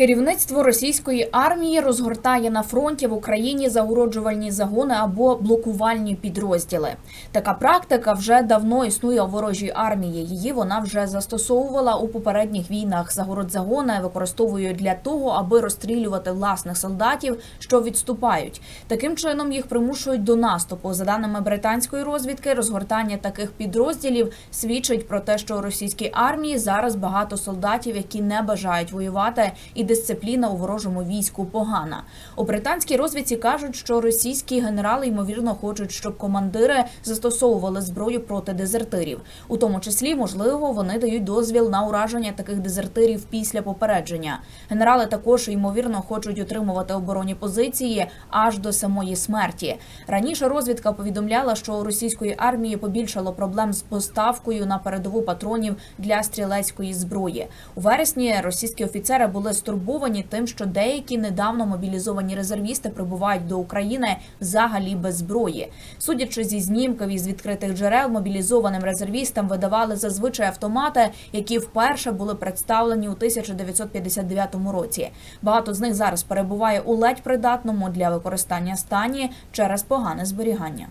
Керівництво російської армії розгортає на фронті в Україні загороджувальні загони або блокувальні підрозділи. Така практика вже давно існує у ворожій армії. Її вона вже застосовувала у попередніх війнах. Загородзагони використовують для того, аби розстрілювати власних солдатів, що відступають. Таким чином їх примушують до наступу. За даними британської розвідки, розгортання таких підрозділів свідчить про те, що у російській армії зараз багато солдатів, які не бажають воювати, і дисципліна у ворожому війську погана. У британській розвідці кажуть, що російські генерали ймовірно хочуть, щоб командири застосовували зброю проти дезертирів. У тому числі, можливо, вони дають дозвіл на ураження таких дезертирів після попередження. Генерали також ймовірно хочуть утримувати оборонні позиції аж до самої смерті. Раніше розвідка повідомляла, що у російської армії побільшало проблем з поставкою на передову патронів для стрілецької зброї. У вересні російські офіцери були стурбовані тим, що деякі недавно мобілізовані резервісти прибувають до України взагалі без зброї. Судячи зі знімків із відкритих джерел, мобілізованим резервістам видавали зазвичай автомати, які вперше були представлені у 1959 році. Багато з них зараз перебуває у ледь придатному для використання стані через погане зберігання.